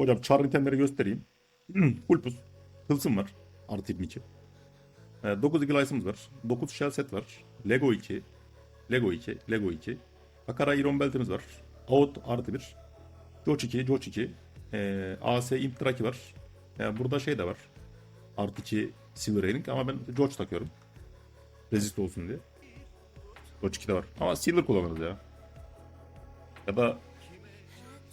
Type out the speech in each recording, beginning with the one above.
Şimdi hocam çar itemleri göstereyim. Pulpus. Tılsım var. Artı 22. E, 9 Eagle var. 9 Shell set var. Lego 2. Lego 2. Lego 2. Akara Iron Belt'imiz var. Out artı 1. Joch 2. Joch 2. E, AS Imp Draki var. E, burada şey de var. Artı 2 Silver Ring ama ben Joch takıyorum. Resist olsun diye. Joch 2 de var. Ama Silver kullanırız ya. Ya da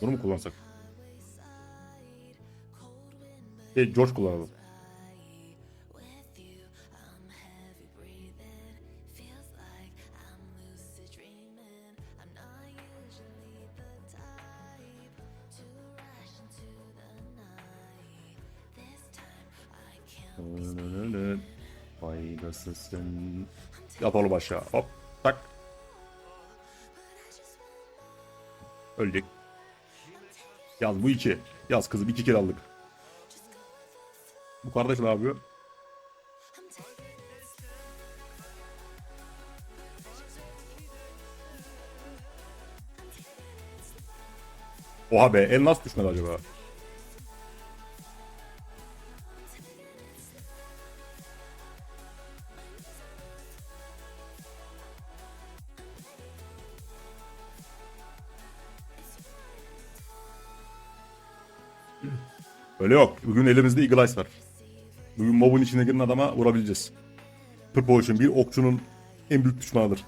bunu mu kullansak? E, George kullanalım. Faydasızsın. Yat oğlum aşağı. Hop. Tak. Öldük. Yaz bu iki. Yaz kızım iki kere aldık. Bu kardeş ne yapıyor? Oha be el nasıl düşmedi acaba? Öyle yok. Bugün elimizde Eagle Eyes var. Bugün mobun içine giren adama vurabileceğiz. Purple Ocean bir okçunun en büyük düşmanıdır.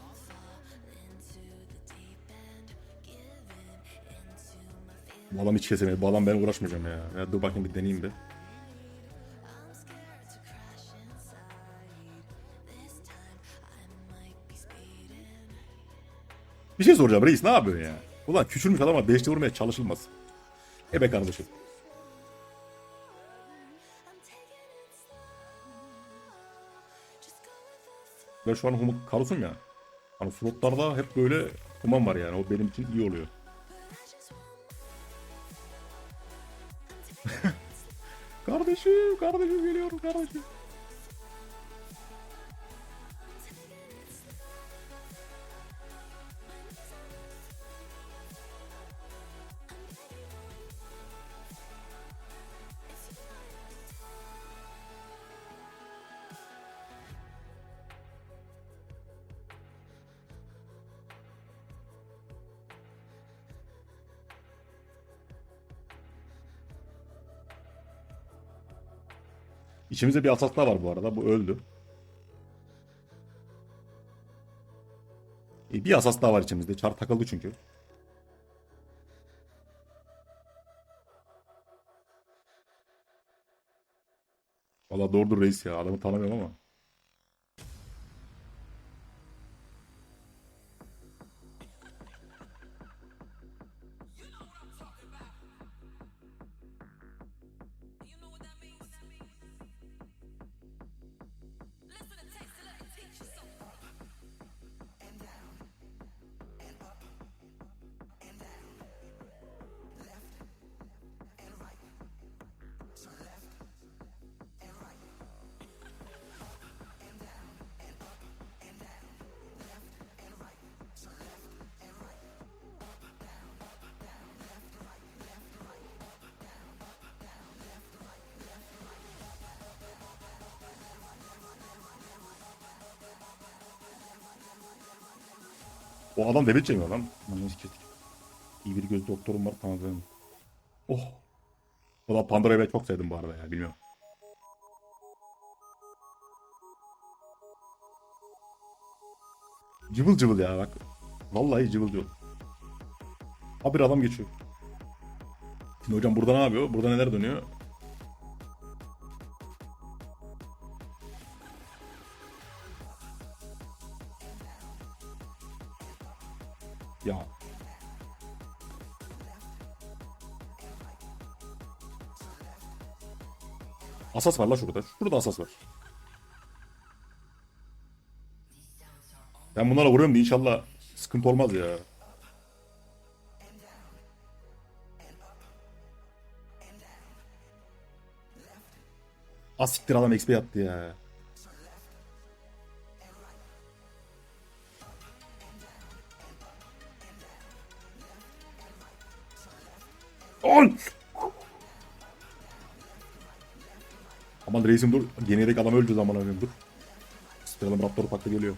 Bu adam hiç kesemedi. Bu ben uğraşmayacağım ya. ya. Dur bakayım bir deneyeyim bir. Bir şey soracağım reis ne yapıyorsun ya? Ulan küçülmüş adama 5'te vurmaya çalışılmaz. E be kardeşim. Ben şu an hum karusum ya. Hani slotlarda hep böyle human var yani. O benim için iyi oluyor. kardeşim, kardeşim geliyorum kardeşim. İçimizde bir daha var bu arada. Bu öldü. E, bir asas daha var içimizde. Çar takıldı çünkü. Valla doğrudur reis ya. Adamı tanımıyorum ama. O adam debit çekmiyor lan. Lan neyse kestik. İyi bir göz doktorum var tamam benim. Oh. O da Pandora'yı ben çok sevdim bu arada ya bilmiyorum. Cıvıl cıvıl ya bak. Vallahi cıvıl cıvıl. Ha bir adam geçiyor. Şimdi hocam burada ne yapıyor? Burada neler dönüyor? Ya. Asas var la şurada. Şurada asas var. Ben bunlara vuruyorum da inşallah sıkıntı olmaz ya. Asiktir adam XP attı ya. Ol! Aman reisim dur. Geniyedeki adam öldü zaman önemli dur. Spiralım Raptor pakta geliyor.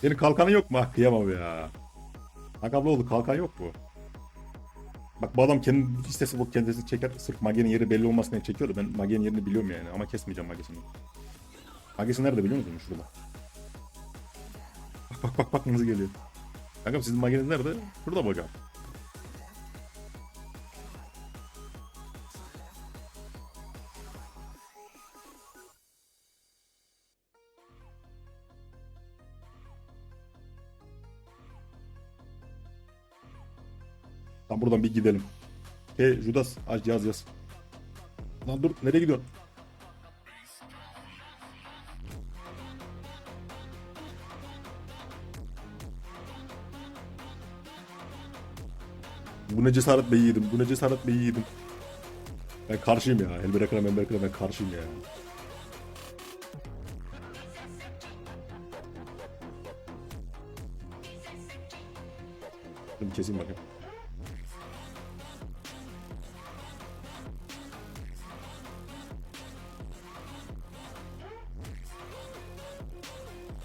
Senin kalkanın yok mu? Ah, kıyamam ya. Akablı oldu kalkan yok mu? Bak bu adam kendi istese bu kendisi çeker. Sırf Mage'nin yeri belli olmasın diye çekiyordu. Ben Mage'nin yerini biliyorum yani ama kesmeyeceğim Mage'sini. Mage'si nerede biliyor musun? Şurada. Bak bak bak bak nasıl geliyor. Kankam sizin Mage'niz nerede? Şurada mı hocam? Tam buradan bir gidelim. Hey Judas aç yaz yaz. Lan dur nereye gidiyorsun? Bu ne cesaret be yiğidim. Bu ne cesaret be yiğidim. Ben karşıyım ya. Elberekra memberekra ben karşıyım ya. Bir keseyim bakayım.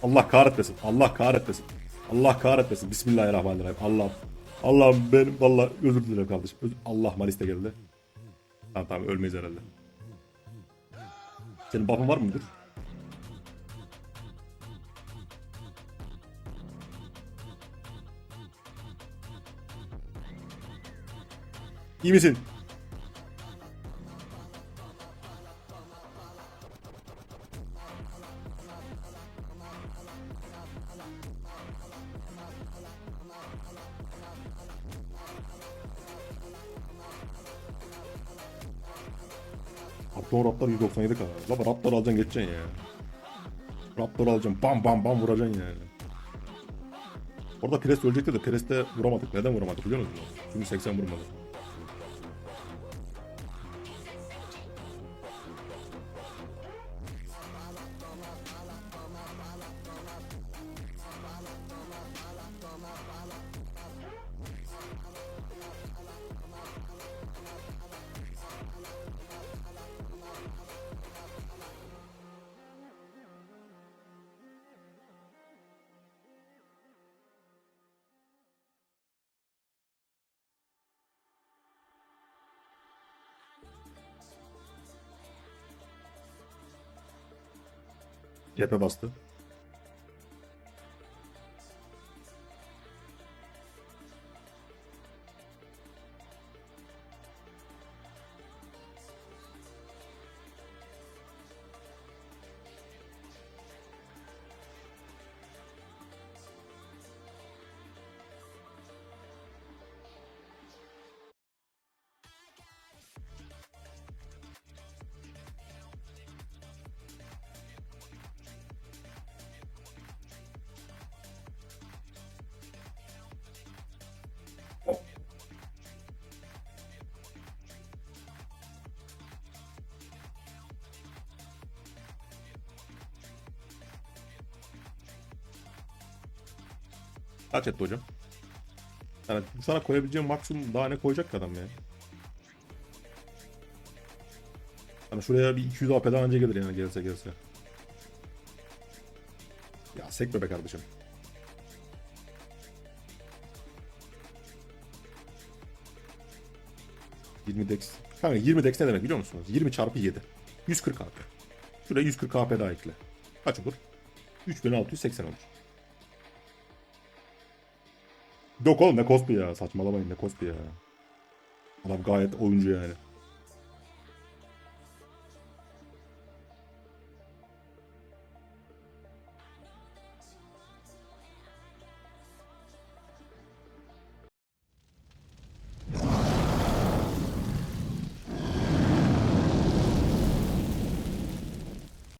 Allah kahretmesin. Allah kahretmesin. Allah kahretmesin. Bismillahirrahmanirrahim. Allah Allah'ım benim valla özür dilerim kardeşim. Allah Malis de geldi. Tamam tamam ölmeyiz herhalde. Senin buff'ın var mıdır? İyi misin? Raptor Raptor 197 kadar. Baba Raptor alacaksın geçeceksin ya. Raptor alacaksın bam bam bam vuracaksın yani. Orada Pires ölecekti de Pires'te vuramadık. Neden vuramadık biliyor musun? Çünkü 80 vurmadı. Yapamazdı. Kaç etti hocam? Yani sana koyabileceğim maksimum daha ne koyacak ki adam ya? Hani şuraya bir 200 AP daha önce gelir yani gelse gelse. Ya sekme be kardeşim. ...20 dex. Kanka 20 dex ne demek biliyor musunuz? 20 çarpı 7. 140 AP. Şuraya 140 AP daha ekle. Kaç olur? 3680 olur. Yok oğlum ne cosplay ya. Saçmalamayın ne cosplay ya. Adam gayet oyuncu yani.